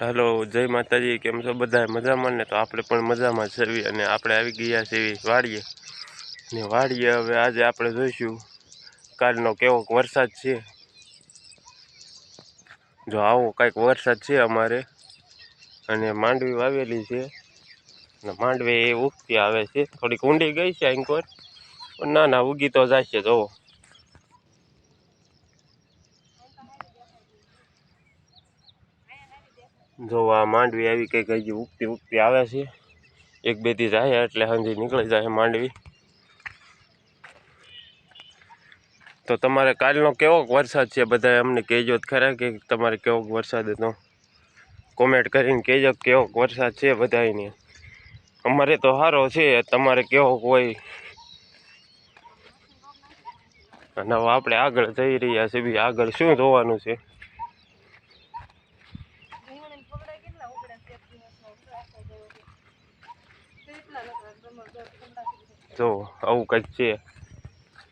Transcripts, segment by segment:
હાલો, જય માતાજી, કેમ છો બધા મજામાં ને? તો આપણે પણ મજામાં છેવી અને આપણે આવી ગયા છે વાડીએ. ને વાડીએ હવે આજે આપણે જોઈશું કાલનો કેવો વરસાદ છે. જો આવો કાંઈક વરસાદ છે અમારે. અને માંડવી વાવેલી છે. અને માંડવી એ ઉગતી આવે છે. થોડીક ઊંડી ગઈ છે અંકોર પણ ના ના ઉગી તો જાય છે જોવો જો આ માંડવી આવી કંઈક હજી ઉગતી ઉગતી આવે છે. એક, બેથી જાય એટલે સાંજે નીકળી જાય માંડવી. તો તમારે કાલનો કેવો વરસાદ છે? બધા અમને કહેજો ખરા કે તમારે કેવો વરસાદ હતો? કોમેન્ટ કરીને કહેજો કેવોક કેવો વરસાદ છે બધાને અમારે તો સારો છે, તમારે કેવો હોય? અને હવે આપણે આગળ જઈ રહ્યા છીએ બી આગળ શું જોવાનું છે? જો આવું કંઈક છે.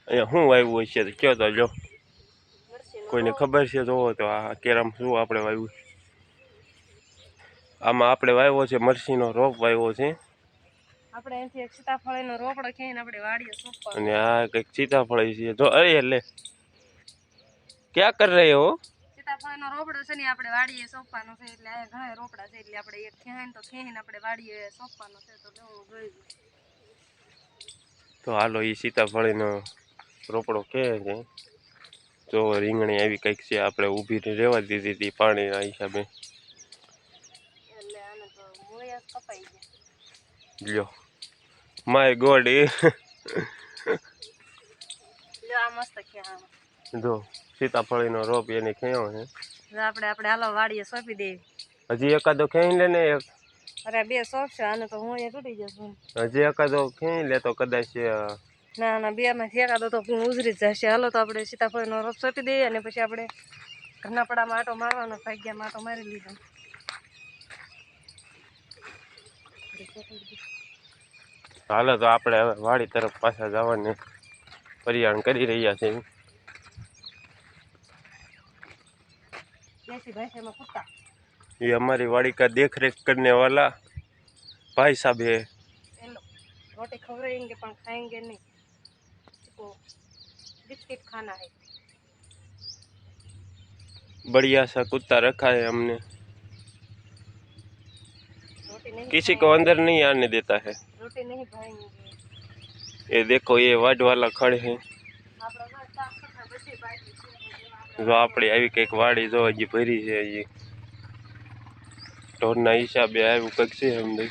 અહીંયા શું વાવ્યું હશે તો કયો તો જો. કોઈને ખબર છે જોવો તો આ કેરામ શું આપણે વાવ્યું? આમાં આપણે વાવ્યો છે મરસીનો રોપ વાવ્યો છે. આપણે અહીંથી એક સીતાફળીનો રોપડો ખેઈને આપણે વાડીએ સોંપવાનો અને આ કંઈક સીતાફળી છે. જો અરે એટલે ક્યાં કર રહે હો? સીતાફળીનો રોપડો છે ને આપણે વાડીએ સોંપવાનો છે. એટલે આ ઘણા રોપડા છે. એટલે આપણે એક તો આપણે વાડીએ સોંપવાનો છે. તો લેવું તો હાલો એ સીતાફળીનો રોપડો કે છે. જો રીંગણી આવી કંઈક છે આપણે ઊભી રહેવા દીધી હતી પાણીના હિસાબે. તો લ્યો. માય ગોડ એ. જો સીતાફળીનો રોપ એને ખેયો છે. આપણે આપણે હાલો વાડીએ સોંપી દેવી હજી એકાદો ખેંચી લે ને એક. અરે બે સોંપશે આને તો હું અહીંયા તૂટી જશું હજી એકાદો ખેંચી લે તો કદાચ ના ના બે માંથી એકાદો તો હું ઉજરી જ જશે હાલો તો આપણે સીતાફળનો રસ સોટી દઈએ અને પછી આપણે ઘરના પડામાં આટો મારવાનો ભાગ્યામાં માટો મારી લીધો. હાલો તો આપણે હવે વાડી તરફ પાછા જવાની પરિયાણ કરી રહ્યા છે. દેશી ભાષામાં કુત્તા ये हमारी वाड़ी का देख रेख करने वाला भाई साहब है हेलो रोटी खवराएंगे पर खाएंगे नहीं तो बिस्किट खाना है बढ़िया सा कुत्ता रखा है हमने रोटी नहीं किसी को अंदर नहीं आने देता है खाएंगे, रोटी नहीं खाएंगे ये देखो ये वाड वाला खड़े हैं આપણા ઘર સાફ સફાઈ બધી બાકી છે જેમાં આપણે જો આપણે આવી કંઈક વાડી જો હજી ભરી છે હજી ઢોરના હિસાબે આવ્યું કંઈક છે રોકડા.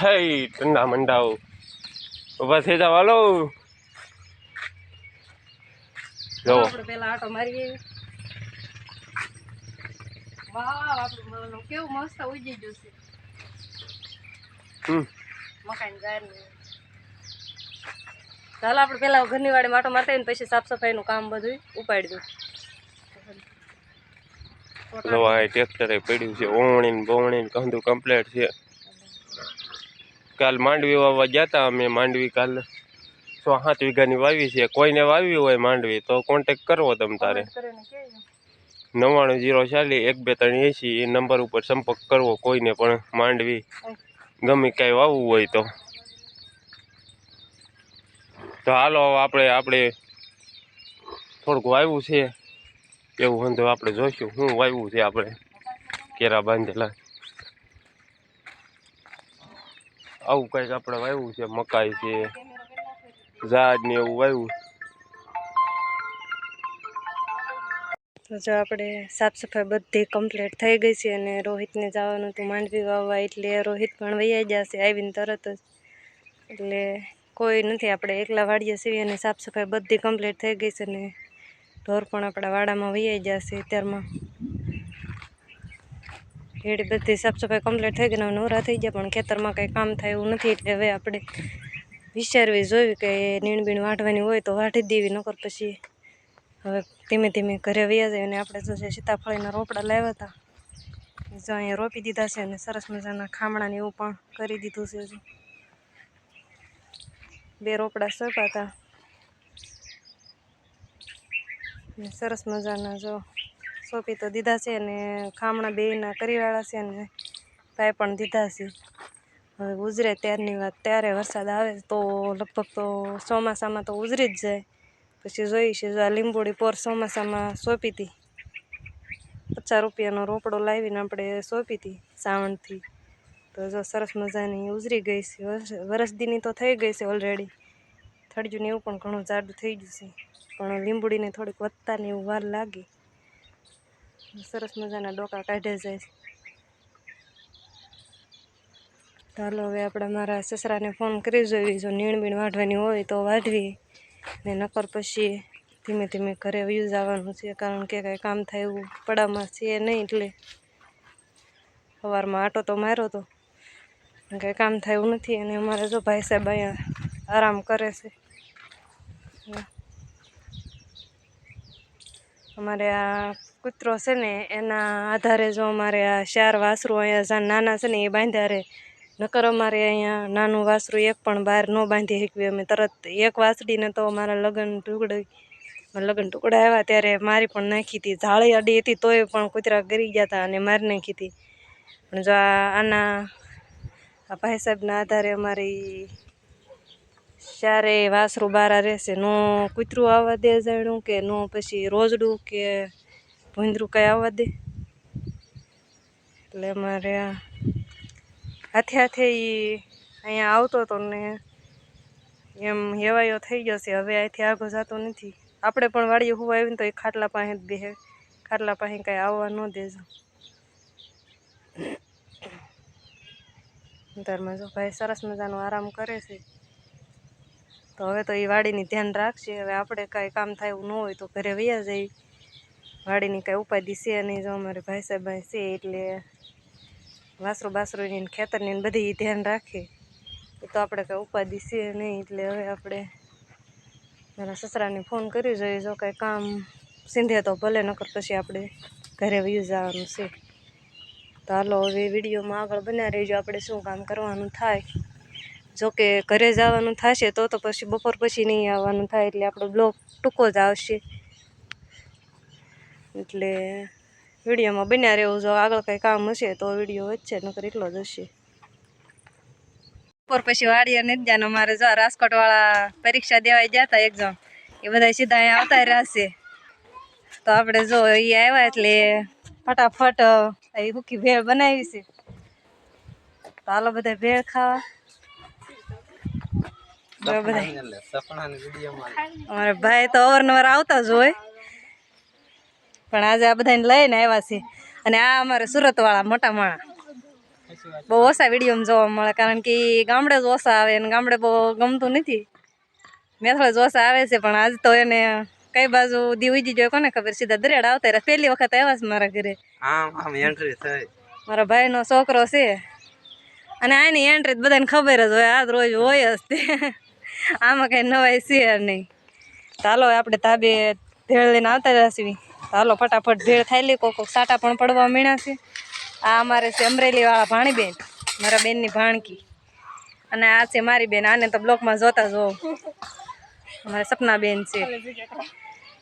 થઈ ઠંડા મંડાઓ. ઊભા થઈ જાવ હાલો. જો આપણે પેલા આટો મારી વાહ આપણું કેવું મસ્ત ઉજી ગયું છે. હમ. મકાન ચાલો આપણે પહેલાં ઘરની વાડી માટો મારતા આવીને પછી સાફ સફાઈનું કામ બધું ઉપાડી દઉં. નવા ટ્રેક્ટરે પડ્યું છે ઓવણીને બોવણીને કંધું કમ્પ્લેટ છે. કાલ માંડવી વાવવા ગયા હતા અમે માંડવી કાલ. સો સાત વીઘાની વાવી છે કોઈને વાવી હોય માંડવી તો કોન્ટેક કરવો તમ તારે. નવ્વાણું જીરો ચાલીસ એક બે ત્રણ એંસી એ નંબર ઉપર સંપર્ક કરવો કોઈને પણ માંડવી. ગમે કાંઈ વાવવું હોય તો. તો હાલો આપણે આપણે થોડુંક વાવ્યું છે. એવું તો આપણે જોઈશું શું વાવ્યું છે આપણે કેરા બાંધેલા. આવું કંઈક આપણે વાવ્યું છે, મકાઈ છે, ઝાડ ને એવું વાવ્યું જો આપણે સાફ સફાઈ બધી કમ્પ્લીટ થઈ ગઈ છે અને રોહિતને જવાનું હતું માંડવી વાવવા એટલે રોહિત પણ વૈયા જશે આવીને તરત જ. એટલે કોઈ નથી, આપણે એકલા વાડીએ છીએ અને સાફ સફાઈ બધી કમ્પ્લીટ થઈ ગઈ છે ને ઢોર પણ આપણા વાડામાં વૈયાઈ જશે અત્યારમાં. એડી બધી સાફ સફાઈ કમ્પ્લીટ થઈ ગઈ ને નવરા થઈ ગયા, પણ ખેતરમાં કંઈ કામ થાય એવું નથી, એટલે હવે આપણે વિચારવી જોયું કે નીણબીણ વાટવાની હોય તો વાટી દેવી, નકર પછી હવે ધીમે ધીમે ઘરે વૈયા જાય અને આપણે જો સીતાફળીના રોપડા લાવ્યા હતા જો અહીંયા રોપી દીધા છે અને સરસ મજાના ખામણાને એવું પણ કરી દીધું છે બે રોપડા સોંપ્યા હતા સરસ મજાના જો સોપી તો દીધા છે ને ખામણા બેયના કરીવાળા છે ને ભાઈ પણ દીધા છે. હવે ઉજરે ત્યારની વાત, ત્યારે વરસાદ આવે તો લગભગ તો ચોમાસામાં તો ઉજરી જ જાય. પછી જોઈ છે જો આ લીંબોડી પોર ચોમાસામાં સોંપી હતી પચાસ રૂપિયાનો રોપડો લાવીને આપણે સોંપી હતી સાવણથી તો જો સરસ મજાની ઉજરી ગઈ છે. વરસ- વરસદીની તો થઈ ગઈ છે ઓલરેડી થળજું ને એવું પણ ઘણું જાડું થઈ ગયું છે. પણ લીંબુડીને થોડીક વધતા એવું વાર લાગી. સરસ મજાના ડોકા કાઢે જાય છે. ચાલો હવે આપણે મારા સસરાને ફોન કરી જોઈએ. જો નીણબીણ વાઢવાની હોય તો વાઢવી. ને નકર પછી ધીમે ધીમે ઘરે વયું જવાનું છે. કારણ કે કાંઈ કામ થાય એવું પડામાં છે નહીં એટલે. સવારમાં આટો તો માર્યો તો. કંઈ કામ થયું નથી અને અમારે જો ભાઈ સાહેબ અહીંયા આરામ કરે છે. અમારે આ કૂતરો છે ને, એના આધારે જો અમારે આ ચાર વાસરું અહીંયા જ્યાં નાના છે ને, એ બાંધ્યા રહે નકર અમારે અહીંયા નાનું વાસરું એક પણ બહાર ન બાંધી શકીએ અમે. તરત એક વાસડીને તો મારા લગ્ન ટુકડી, લગ્ન ટુકડા આવ્યા ત્યારે મારી પણ નાખી હતી. ઝાળી અડી હતી તોય પણ કૂતરા ગરી ગયા હતા અને મારી નાખી હતી. પણ જો આના આ ભાઈ સાહેબના આધારે અમારી ચારે વાસરું બારા રહેશે. નો કૂતરું આવવા દે જાણ્યું કે નો પછી રોજડું કે ભૂંદરું કંઈ આવવા દે. એટલે અમારે હાથે હાથે ઈ અહીંયા આવતો હતો ને એમ હેવાયો થઈ ગયો છે. હવે અહીંથી આગો જતો નથી. આપણે પણ વાડીએ હોવા આવીને તો એ ખાટલા પાસે જ બેહે. ખાટલા પાસે કાંઈ આવવા ન દેજો અંતરમાં જો ભાઈ સરસ મજાનો આરામ કરે છે. તો હવે તો એ વાડીની ધ્યાન રાખશે. હવે આપણે કાંઈ કામ થાય એવું ન હોય તો ઘરે વૈયા જઈ વાડીની કાંઈ ઉપાધિ છે નહીં જો અમારે ભાઈ સાહેબ ભાઈ છે એટલે વાસરું બાસરુંની ખેતરની બધી ધ્યાન રાખે. એ તો આપણે કાંઈ ઉપાધિ છે નહીં એટલે હવે આપણે મારા સસરાને ફોન કરી જોઈએ જો કાંઈ કામ સિંધે તો ભલે નકર પછી આપણે ઘરે વયું જવાનું છે. તો હાલો હવે વિડીયોમાં આગળ બન્યા રહીજો. આપણે શું કામ કરવાનું થાય? જો કે ઘરે જવાનું થશે તો તો પછી બપોર પછી નહીં આવવાનું થાય, એટલે આપણો બ્લોગ ટૂંકો જ આવશે. એટલે વિડીયોમાં બન્યા રહેવું. જો આગળ કંઈ કામ હશે તો વીડિયો વચ્ચે, નકર એટલો જ હશે. બપોર પછી વાડીએ નથી જાનો મારે જો રાજકોટવાળા પરીક્ષા દેવાય ગયા હતા એક્ઝામ એ બધા સીધા અહીંયા આવતા રહ્યા છે. તો આપણે જો એ આવ્યા એટલે ફટાફટ એ હુકી ભેળ બનાવી છે. તો હાલો બધા ભેળ ખાવા. અમારા ભાઈ તો અવારનવાર આવતા જ હોય. પણ આજે આ બધાને લઈને આવ્યા છે. અને આ અમારે સુરતવાળા મોટા માણા. બહુ ઓછા વિડીયોમાં જોવા મળે કારણ કે ગામડે જ ઓછા આવે અને ગામડે બહુ ગમતું નથી. મેથળ જ ઓછા આવે છે પણ આજ તો એને કઈ બાજુ દીવીજી જોઈએ કોને ખબર? સીધા દરેડ આવતા રહ્યા. પહેલી વખત આવ્યા છે મારા ઘરે. આમ એન્ટ્રી થઈ. મારા ભાઈનો છોકરો છે. અને આની એન્ટ્રી બધાને ખબર જ હોય આજ રોજ હોય જ તે. આમાં કંઈ નવાઈ છે નહીં. ચાલો આપણે તાબે ભેળ લઈને આવતા જશું ચાલો ફટાફટ ભેળ થયેલી કોઈ કોક કોક સાટા પણ પડવા મીણા છે. આ અમારે છે અમરેલીવાળા ભાણીબેન મારા બેનની ભાણકી. અને આ છે મારી બેન. આને તો બ્લોકમાં જોતા જોઉં અમારે સપનાબેન છે.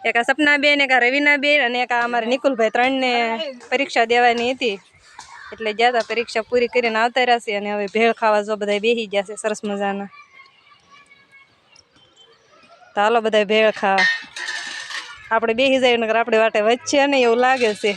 એક આ સપનાબેન, એક આ રવિનાબેન અને એક આ અમારે નિકુલભાઈ ત્રણને પરીક્ષા દેવાની હતી. એટલે ગયા હતા પરીક્ષા પૂરી કરીને આવતા રહ્યા છે અને હવે ભેળ ખાવા જો બધા બેસી ગયા છે, સરસ મજાના. તો હાલો બધા ભેળ ખાવા. આપણે બેસી જાય નકર આપણે વાટે વચ્ચે ને એવું લાગે છે.